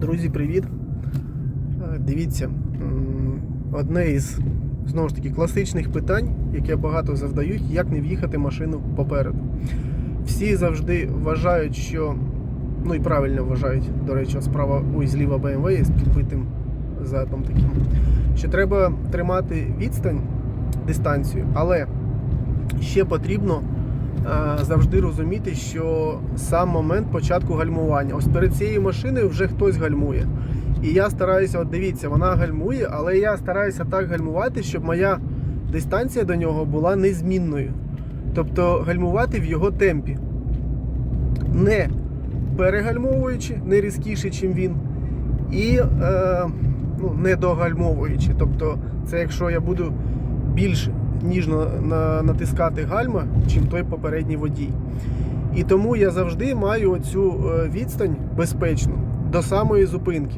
Друзі, привіт! Е, Дивіться, одне із знову ж таки класичних питань, яке багато завдають, як не в'їхати машину попереду. Всі завжди вважають, що ну і правильно вважають, до речі, справа ой, зліва BMW є з підбитим задом таким, що треба тримати відстань, дистанцію, але ще потрібно завжди розуміти, що сам момент початку гальмування. Ось перед цією машиною вже хтось гальмує. І я стараюся, от дивіться, вона гальмує, але я стараюся так гальмувати, щоб моя дистанція до нього була незмінною. Тобто гальмувати в його темпі. Не перегальмовуючи, не різкіше, чим він, і е, ну, не догальмовуючи. Тобто, це якщо я буду більш ніжно натискати гальма, чим той попередній водій. І тому я завжди маю оцю е, відстань безпечну до самої зупинки.